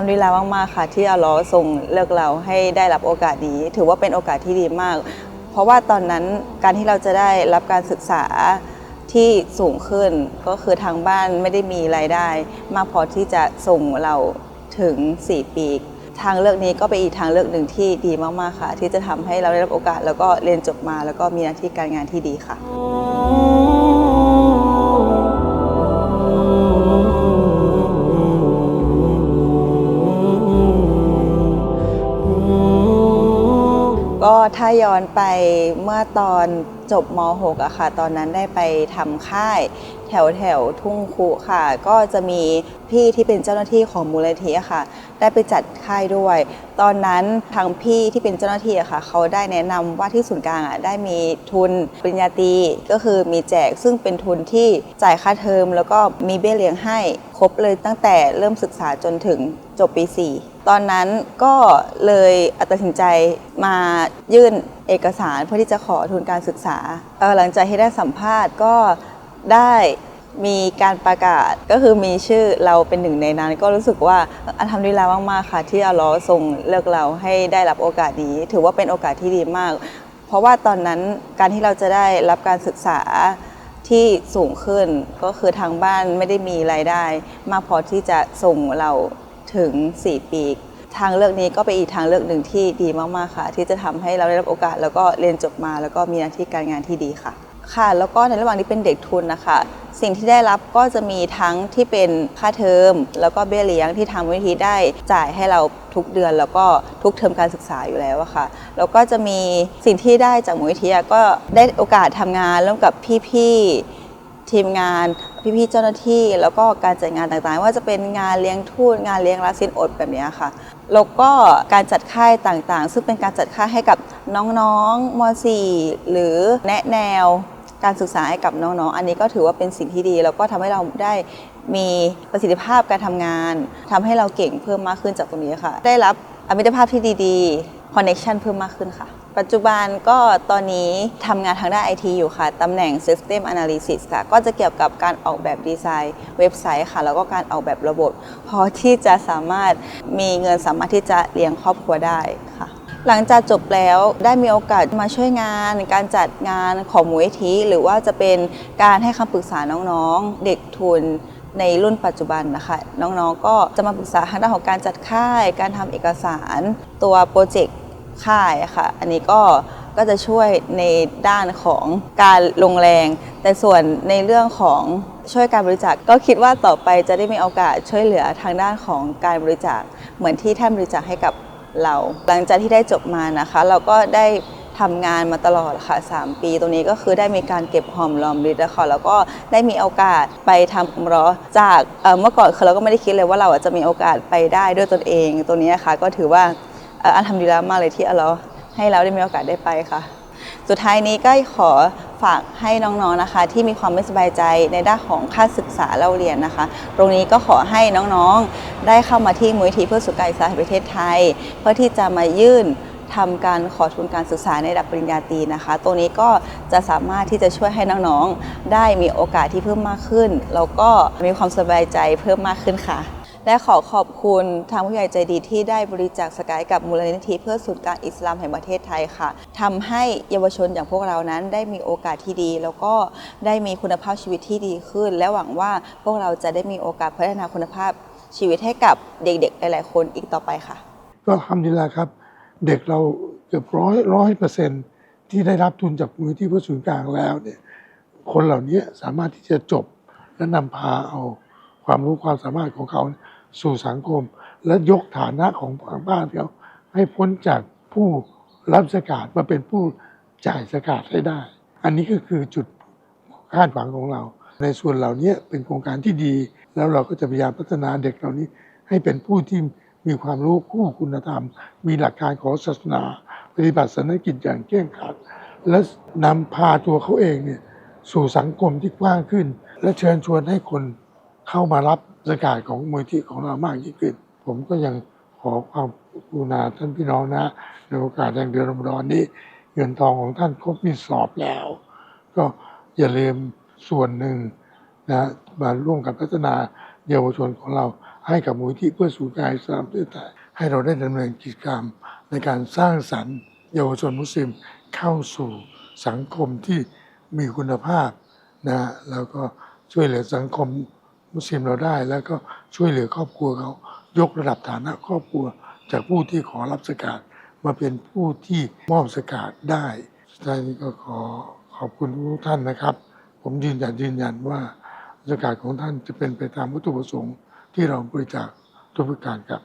ทำดีแล้วมากๆค่ะ ที่อัลลอฮ์ทรงเลือกเราให้ได้รับโอกาสนี้ ถือว่าเป็นโอกาสที่ดีมาก เพราะว่าตอนนั้นการที่เราจะได้รับการศึกษาที่สูงขึ้นก็คือทางบ้านไม่ได้มีรายได้ มากพอที่จะส่งเราถึง 4 ปี ทางเลือกนี้ก็เป็นอีกทางเลือกหนึ่งที่ดีมากๆค่ะ ที่จะทำให้เราได้รับโอกาสแล้วก็เรียนจบมา แล้วก็มีหน้าที่การงานที่ดีค่ะ ถ้าย้อนไปเมื่อตอนจบม .6 อะค่ะ ตอนนั้นได้ไปทำค่าย แถวแถวทุ่งคุค่ะ ก็จะมีพี่ที่เป็นเจ้าหน้าที่ของมูลนิธิค่ะ ได้ไปจัดค่ายด้วย ตอนนั้นทางพี่ที่เป็นเจ้าหน้าที่อะค่ะ เขาได้แนะนำว่าที่ศูนย์กลางอะได้มีทุนปริญญาตรีก็คือมีแจกซึ่งเป็นทุนที่จ่ายค่าเทอม แล้วก็มีเบี้ยเลี้ยงให้ครบเลยตั้งแต่เริ่มศึกษาจนถึงจบปี 4 ตอนนั้นก็เลยตัดสินใจมายื่นเอกสารเพื่อที่จะขอทุนการศึกษาหลังจากที่ได้สัมภาษณ์ก็ ได้มีการประกาศก็คือมีชื่อเราเป็นหนึ่งในนั้น ก็รู้สึกว่าอันทำดีแล้วมากๆค่ะ ที่อัลลอฮ์ทรงเลือกเราให้ได้รับโอกาสนี้ ถือว่าเป็นโอกาสที่ดีมาก เพราะว่าตอนนั้นการที่เราจะได้รับการศึกษาที่สูงขึ้นก็คือทางบ้านไม่ได้มีรายได้ มากพอที่จะส่งเราถึง 4 ปี ทางเลือกนี้ก็เป็นอีกทางเลือกหนึ่งที่ดีมากๆค่ะ ที่จะทำให้เราได้รับโอกาสแล้วก็เรียนจบมา แล้วก็มีหน้าที่การงานที่ดีค่ะ ค่ะ แล้วก็ในระหว่างที่เป็นเด็กทุนนะคะ สิ่งที่ได้รับก็จะมีทั้งที่เป็นค่าเทอม แล้วก็เบี้ยเลี้ยงที่ทางมูลนิธิได้จ่ายให้เราทุกเดือน แล้วก็ทุกเทอมการศึกษาอยู่แล้วอะค่ะ แล้วก็จะมีสิ่งที่ได้จากมูลนิธิก็ได้โอกาสทำงานร่วมกับพี่ๆทีมงานพี่ๆเจ้าหน้าที่ แล้วก็การจัดงานต่างๆ ว่าจะเป็นงานเลี้ยงทูตงานเลี้ยงรับสินอดแบบนี้ค่ะแล้วก็การจัดค่ายต่างๆ ซึ่งเป็นการจัดค่ายให้กับน้องๆม .4 หรือแนะแนว การศึกษาให้กับน้องๆ อันนี้ก็ถือว่าเป็นสิ่งที่ดี แล้วก็ทำให้เราได้มีประสิทธิภาพการทำงานทำให้เราเก่งเพิ่มมากขึ้นจากตรงนี้ค่ะ ได้รับอมิตรภาพที่ดีๆคอนเน t ชันเพิ่มมากขึ้นค่ะ ปัจจุบันก็ตอนนี้ทำงานทางด้านไอทีอยู่ค่ะ ตำแหน่ง System Analysis ค่ะ ก็จะเกี่ยวกับการออกแบบดีไซน์เว็บไซต์ค่ะ แล้วก็การออกแบบระบบ พอที่จะสามารถมีเงินสามารถที่จะเลี้ยงครอบครัวได้ค่ะ หลังจากจบแล้วได้มีโอกาสมาช่วยงานการจัดงานของมูลนิธิหรือว่าจะเป็นการให้คำปรึกษาน้องๆ เด็กทุนในรุ่นปัจจุบันนะคะ น้องๆก็จะมาปรึกษาทางด้านของการจัดค่าย การทำเอกสารตัวโปรเจกต์ค่ายค่ะ อันนี้ก็ก็จะช่วยในด้านของการลงแรง แต่ส่วนในเรื่องของช่วยการบริจาคก็คิดว่าต่อไปจะได้มีโอกาสช่วยเหลือทางด้านของการบริจาคเหมือนที่ท่านบริจาคให้กับ เรา หลังจากที่ได้จบมานะคะ เราก็ได้ทำงานมาตลอดค่ะ 3 ปีตรงนี้ก็คือได้มีการเก็บหอมรอมริดแล้วค่ะแล้วก็ได้มีโอกาสไปทำอุมรอจากเมื่อก่อนคือเราก็ไม่ได้คิดเลยว่าเราจะมีโอกาสไปได้ด้วยตนเอง ตัวนี้ค่ะก็ถือว่าเอ่ออันทำดีแล้วมากเลยที่อัลเลอฮ์ให้เราได้มีโอกาสได้ไปค่ะ สุดท้ายนี้ก็ขอฝากให้น้องๆนะคะ ที่มีความไม่สบายใจในด้านของค่าศึกษาเล่าเรียนนะคะ ตรงนี้ก็ขอให้น้องๆได้เข้ามาที่มูลนิธิเพื่อสุขการศึกษาแห่งประเทศไทย เพื่อที่จะมายื่นทำการขอทุนการศึกษาในระดับปริญญาตรีนะคะตัวนี้ก็จะสามารถที่จะช่วยให้น้องๆ ได้มีโอกาสที่เพิ่มมากขึ้น แล้วก็มีความสบายใจเพิ่มมากขึ้นค่ะ และขอขอบคุณทางผู้ใหญ่ใจดีที่ได้บริจาคสกายกับมูลนิธิเพื่อศูนย์การอิสลามแห่งประเทศไทยค่ะทำให้เยาวชนอย่างพวกเรานั้นได้มีโอกาสที่ดี แล้วก็ได้มีคุณภาพชีวิตที่ดีขึ้น และหวังว่าพวกเราจะได้มีโอกาสพัฒนาคุณภาพชีวิตให้กับเด็กๆ หลาย ๆ คนอีกต่อไปค่ะ ก็ทำดีแล้วครับ เด็กเราเกือบร้อยร้อยเปอร์เซ็นที่ได้รับทุนจากมูลที่เพื่อศูนย์กลางแล้วเนี่ยคนเหล่านี้สามารถที่จะจบและนำพาเอาความรู้ความสามารถของเขา สู่สังคม และยกฐานะของบ้านเขาให้พ้นจากผู้รับสกาดมาเป็นผู้จ่ายสกาดให้ได้ อันนี้ก็คือจุดคาดหวังของเรา ในส่วนเหล่านี้เป็นโครงการที่ดี แล้วเราก็จะพยายามพัฒนาเด็กเหล่านี้ ให้เป็นผู้ที่มีความรู้คู่คุณธรรม มีหลักการของศาสนา ปฏิบัติศาสนกิจอย่างเคร่งครัดและนำพาตัวเขาเองเนี่ยสู่สังคมที่กว้างขึ้น และเชิญชวนให้คน เข้ามารับสกาดของมูลที่ของเรามากยิ่งขึ้น ผมก็ยังขอความกรุณาท่านพี่น้องนะในโอกาสแห่งเดือนรอมฎอนนี้ เงินทองของท่านครบมีสอบแล้ว ก็อย่าลืมส่วนหนึ่งนะมาร่วมกันพัฒนาเยาวชนของเราให้กับมูลที่เพื่อสู่การสามประเทศไทยให้เราได้ดำเนินกิจกรรมในการสร้างสรรค์ เยาวชนมุสลิมเข้าสู่สังคมที่มีคุณภาพนะแล้วก็ช่วยเหลือสังคม มุสลิมเราได้แล้วก็ช่วยเหลือครอบครัวเขายกระดับฐานะครอบครัว จากผู้ที่ขอรับสกาดมาเป็นผู้ที่มอบสกาดได้สุดท้ายนี้ก็ขอขอบคุณทุกท่านนะครับ ผมยืนยันยืนยันว่าสกาดของท่านจะเป็นไปตามวัตถุประสงค์ที่เราบริจาคทุกประการครับ